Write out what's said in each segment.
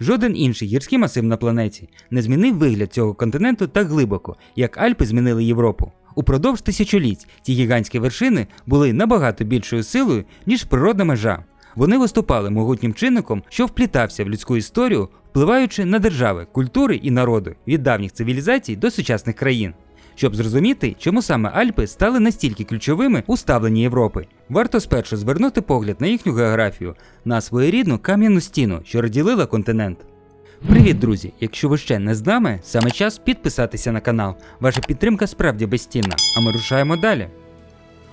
Жоден інший гірський масив на планеті не змінив вигляд цього континенту так глибоко, як Альпи змінили Європу. Упродовж тисячоліть ті гігантські вершини були набагато більшою силою, ніж природна межа. Вони виступали могутнім чинником, що вплітався в людську історію, впливаючи на держави, культури і народи від давніх цивілізацій до сучасних країн. Щоб зрозуміти, чому саме Альпи стали настільки ключовими у ставленні Європи, варто спершу звернути погляд на їхню географію, на своєрідну кам'яну стіну, що розділила континент. Привіт, друзі! Якщо ви ще не з нами, саме час підписатися на канал. Ваша підтримка справді безцінна, а ми рушаємо далі.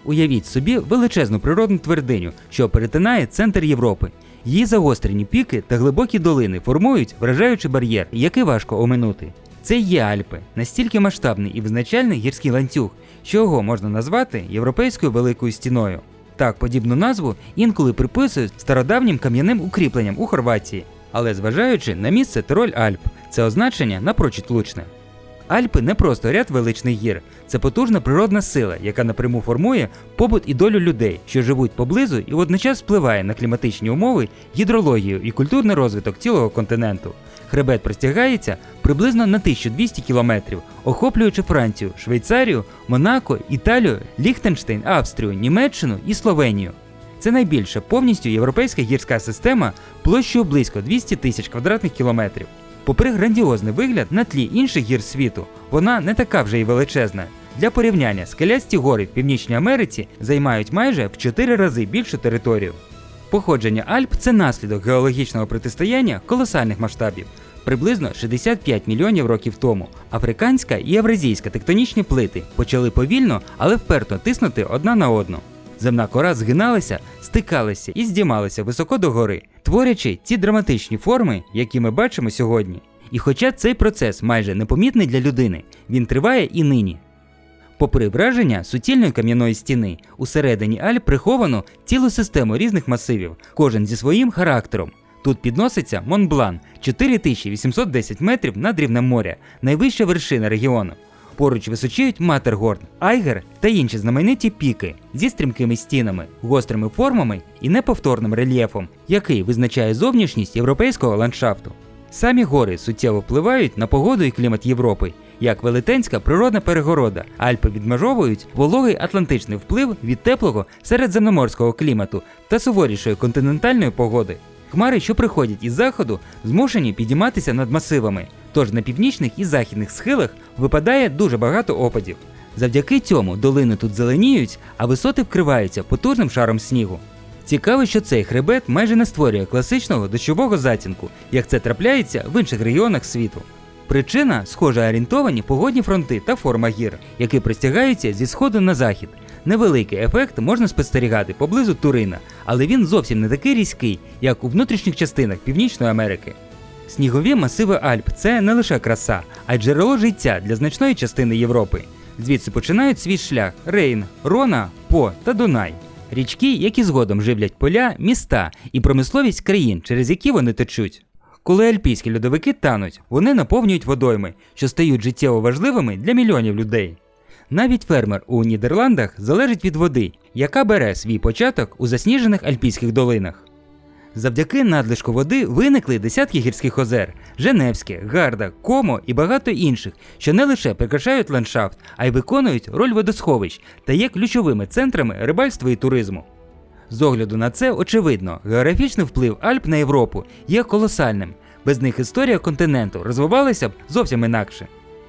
Уявіть собі величезну природну твердиню, що перетинає центр Європи. Її загострені піки та глибокі долини формують вражаючий бар'єр, який важко оминути. Це є Альпи, настільки масштабний і визначальний гірський ланцюг, що його можна назвати європейською великою стіною. Так, подібну назву інколи приписують стародавнім кам'яним укріпленням у Хорватії, але зважаючи на місце Тироль Альп, це означення напрочуд влучне. Альпи не просто ряд величних гір, це потужна природна сила, яка напряму формує побут і долю людей, що живуть поблизу і водночас впливає на кліматичні умови, гідрологію і культурний розвиток цілого континенту. Хребет простягається приблизно на 1200 кілометрів, охоплюючи Францію, Швейцарію, Монако, Італію, Ліхтенштейн, Австрію, Німеччину і Словенію. Це найбільша повністю європейська гірська система площею близько 200 тисяч квадратних кілометрів. Попри грандіозний вигляд на тлі інших гір світу, вона не така вже й величезна. Для порівняння скелясті гори в Північній Америці займають майже в 4 рази більшу територію. Походження Альп це наслідок геологічного протистояння колосальних масштабів. Приблизно 65 мільйонів років тому африканська і євразійська тектонічні плити почали повільно, але вперто тиснути одна на одну. Земна кора згиналася, стикалася і здіймалася високо до гори, творячи ці драматичні форми, які ми бачимо сьогодні. І хоча цей процес майже непомітний для людини, він триває і нині. Попри враження суцільної кам'яної стіни, усередині Альп приховано цілу систему різних масивів, кожен зі своїм характером. Тут підноситься Монблан 4810 метрів над рівнем моря, найвища вершина регіону. Поруч височіють Матергорн, Айгер та інші знамениті піки зі стрімкими стінами, гострими формами і неповторним рельєфом, який визначає зовнішність європейського ландшафту. Самі гори суттєво впливають на погоду і клімат Європи, як велетенська природна перегорода. Альпи відмежовують вологий атлантичний вплив від теплого середземноморського клімату та суворішої континентальної погоди. Хмари, що приходять із заходу, змушені підійматися над масивами, тож на північних і західних схилах випадає дуже багато опадів. Завдяки цьому долини тут зеленіють, а висоти вкриваються потужним шаром снігу. Цікаво, що цей хребет майже не створює класичного дощового затінку, як це трапляється в інших регіонах світу. Причина схожа орієнтовані погодні фронти та форма гір, які простягаються зі сходу на захід. Невеликий ефект можна спостерігати поблизу Турина, але він зовсім не такий різкий, як у внутрішніх частинах Північної Америки. Снігові масиви Альп це не лише краса, а й джерело життя для значної частини Європи. Звідси починають свій шлях Рейн, Рона, По та Дунай. Річки, які згодом живлять поля, міста і промисловість країн, через які вони течуть. Коли альпійські льодовики тануть, вони наповнюють водойми, що стають життєво важливими для мільйонів людей. Навіть фермер у Нідерландах залежить від води, яка бере свій початок у засніжених альпійських долинах. Завдяки надлишку води виникли десятки гірських озер Женевське, Гарда, Комо і багато інших, що не лише прикрашають ландшафт, а й виконують роль водосховищ та є ключовими центрами рибальства і туризму. З огляду на це очевидно, географічний вплив Альп на Європу є колосальним. Без них історія континенту розвивалася б зовсім інакше.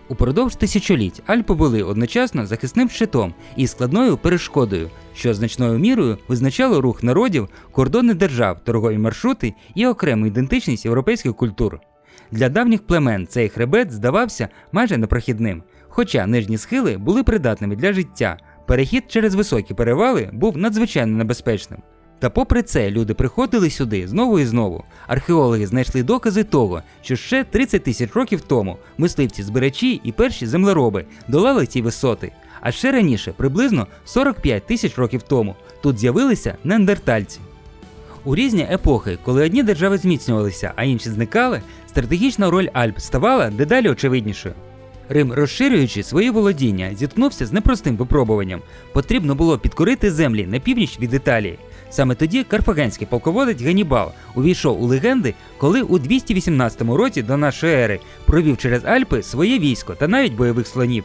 Упродовж тисячоліть Альпи були одночасно захисним щитом і складною перешкодою, що значною мірою визначало рух народів, кордони держав, торгові маршрути і окрему ідентичність європейських культур. Для давніх племен цей хребет здавався майже непрохідним, хоча нижні схили були придатними для життя. Перехід через високі перевали був надзвичайно небезпечним. Та попри це люди приходили сюди знову і знову. Археологи знайшли докази того, що ще 30 тисяч років тому мисливці збирачі і перші землероби долали ці висоти. А ще раніше, приблизно 45 тисяч років тому, тут з'явилися неандертальці. У різні епохи, коли одні держави зміцнювалися, а інші зникали, стратегічна роль Альп ставала дедалі очевиднішою. Рим, розширюючи свої володіння, зіткнувся з непростим випробуванням. Потрібно було підкорити землі на північ від Італії. Саме тоді карфагенський полководець Ганібал увійшов у легенди, коли у 218 році до нашої ери провів через Альпи своє військо та навіть бойових слонів.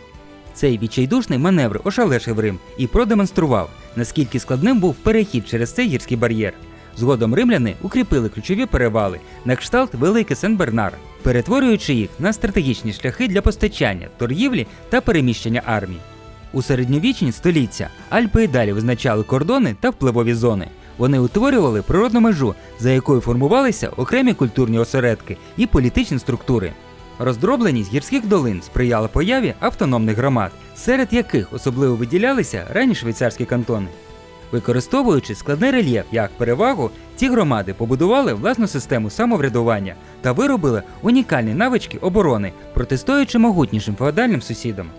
Цей відчайдушний маневр ошалешив Рим і продемонстрував, наскільки складним був перехід через цей гірський бар'єр. Згодом римляни укріпили ключові перевали на кшталт Великий Сен-Бернар, перетворюючи їх на стратегічні шляхи для постачання, торгівлі та переміщення армій. У середньовічні століття Альпи і далі визначали кордони та впливові зони. Вони утворювали природну межу, за якою формувалися окремі культурні осередки і політичні структури. Роздробленість гірських долин сприяла появі автономних громад, серед яких особливо виділялися ранні швейцарські кантони. Використовуючи складний рельєф як перевагу, ці громади побудували власну систему самоврядування та виробили унікальні навички оборони, протистоючи могутнішим феодальним сусідам.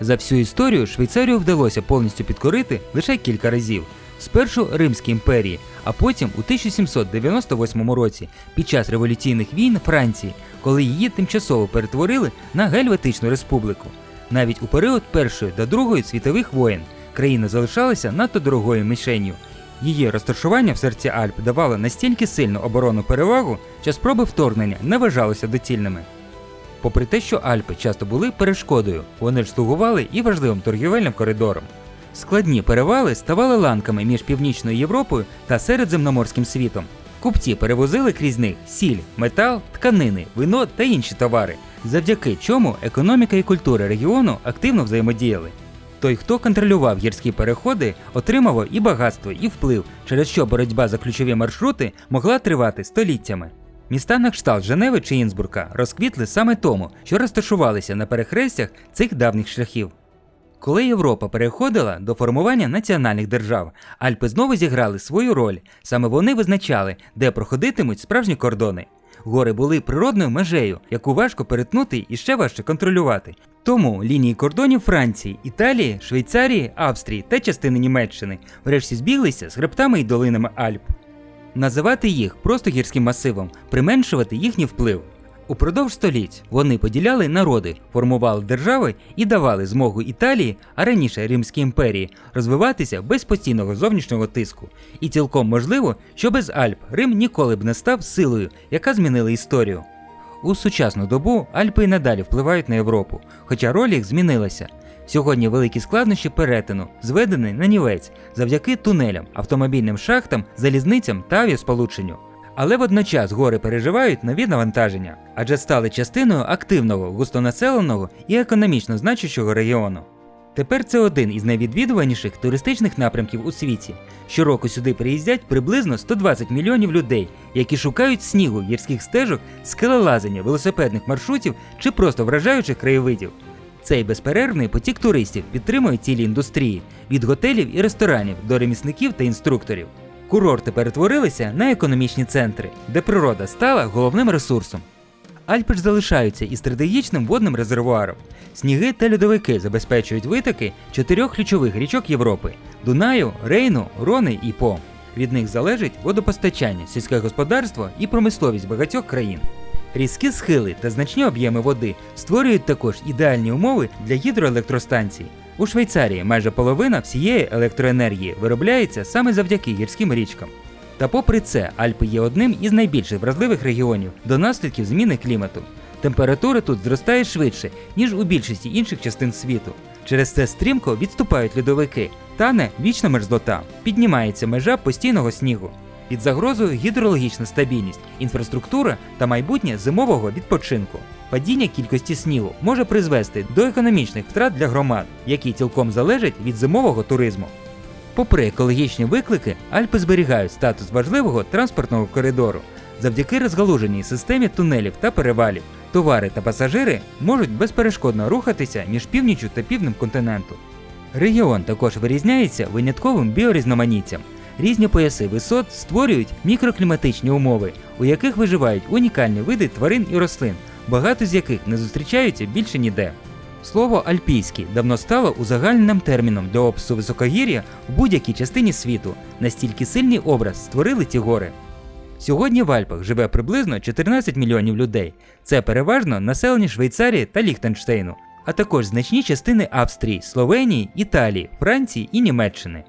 За всю історію Швейцарію вдалося повністю підкорити лише кілька разів. Спершу Римській імперії, а потім у 1798 році під час революційних війн Франції, коли її тимчасово перетворили на Гельветичну республіку. Навіть у період Першої та Другої світових воєн країна залишалася надто дорогою мішенью. Її розташування в серці Альп давало настільки сильну оборонну перевагу, що спроби вторгнення не вважалися доцільними. Попри те, що Альпи часто були перешкодою, вони ж слугували і важливим торгівельним коридором. Складні перевали ставали ланками між Північною Європою та Середземноморським світом. Купці перевозили крізь них сіль, метал, тканини, вино та інші товари, завдяки чому економіка і культура регіону активно взаємодіяли. Той, хто контролював гірські переходи, отримав і багатство, і вплив, через що боротьба за ключові маршрути могла тривати століттями. Міста на кшталт Женеви чи Інсбурга розквітли саме тому, що розташувалися на перехрестях цих давніх шляхів. Коли Європа переходила до формування національних держав, Альпи знову зіграли свою роль. Саме вони визначали, де проходитимуть справжні кордони. Гори були природною межею, яку важко перетнути і ще важче контролювати. Тому лінії кордонів Франції, Італії, Швейцарії, Австрії та частини Німеччини врешті збіглися з хребтами і долинами Альп. Називати їх просто гірським масивом, применшувати їхній вплив. Упродовж століть вони поділяли народи, формували держави і давали змогу Італії, а раніше Римській імперії, розвиватися без постійного зовнішнього тиску. І цілком можливо, що без Альп Рим ніколи б не став силою, яка змінила історію. У сучасну добу Альпи й надалі впливають на Європу, хоча роль їх змінилася. Сьогодні великі складнощі перетину зведені на нівець завдяки тунелям, автомобільним шахтам, залізницям та авіасполученню. Але водночас гори переживають нові навантаження, адже стали частиною активного, густонаселеного і економічно значущого регіону. Тепер це один із найвідвідуваніших туристичних напрямків у світі. Щороку сюди приїздять приблизно 120 мільйонів людей, які шукають снігу, гірських стежок, скелелазення, велосипедних маршрутів чи просто вражаючих краєвидів. Цей безперервний потік туристів підтримує цілі індустрії від готелів і ресторанів до ремісників та інструкторів. Курорти перетворилися на економічні центри, де природа стала головним ресурсом. Альпи ж залишаються і стратегічним водним резервуаром. Сніги та льодовики забезпечують витоки чотирьох ключових річок Європи Дунаю, Рейну, Рони і По. Від них залежить водопостачання, сільське господарство і промисловість багатьох країн. Різкі схили та значні об'єми води створюють також ідеальні умови для гідроелектростанцій. У Швейцарії майже половина всієї електроенергії виробляється саме завдяки гірським річкам. Та попри це, Альпи є одним із найбільш вразливих регіонів до наслідків зміни клімату. Температура тут зростає швидше, ніж у більшості інших частин світу. Через це стрімко відступають льодовики, тане вічна мерзлота, піднімається межа постійного снігу. Під загрозою гідрологічна стабільність, інфраструктура та майбутнє зимового відпочинку. Падіння кількості снігу може призвести до економічних втрат для громад, які цілком залежать від зимового туризму. Попри екологічні виклики, Альпи зберігають статус важливого транспортного коридору. Завдяки розгалуженій системі тунелів та перевалів, товари та пасажири можуть безперешкодно рухатися між північю та півднем континенту. Регіон також вирізняється винятковим біорізноманіттям. Різні пояси висот створюють мікрокліматичні умови, у яких виживають унікальні види тварин і рослин, багато з яких не зустрічаються більше ніде. Слово альпійський давно стало узагальненим терміном для опису високогір'я в будь-якій частині світу, настільки сильний образ створили ті гори. Сьогодні в Альпах живе приблизно 14 мільйонів людей. Це переважно населення Швейцарії та Ліхтенштейну, а також значні частини Австрії, Словенії, Італії, Франції і Німеччини.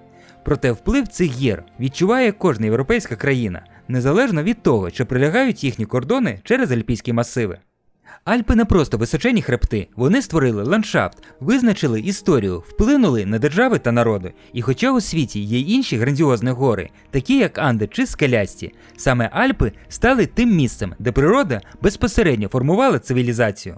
Проте вплив цих гір відчуває кожна європейська країна, незалежно від того, чи прилягають їхні кордони через альпійські масиви. Альпи не просто височені хребти, вони створили ландшафт, визначили історію, вплинули на держави та народи. І хоча у світі є інші грандіозні гори, такі як Анди чи Скелясті, саме Альпи стали тим місцем, де природа безпосередньо формувала цивілізацію.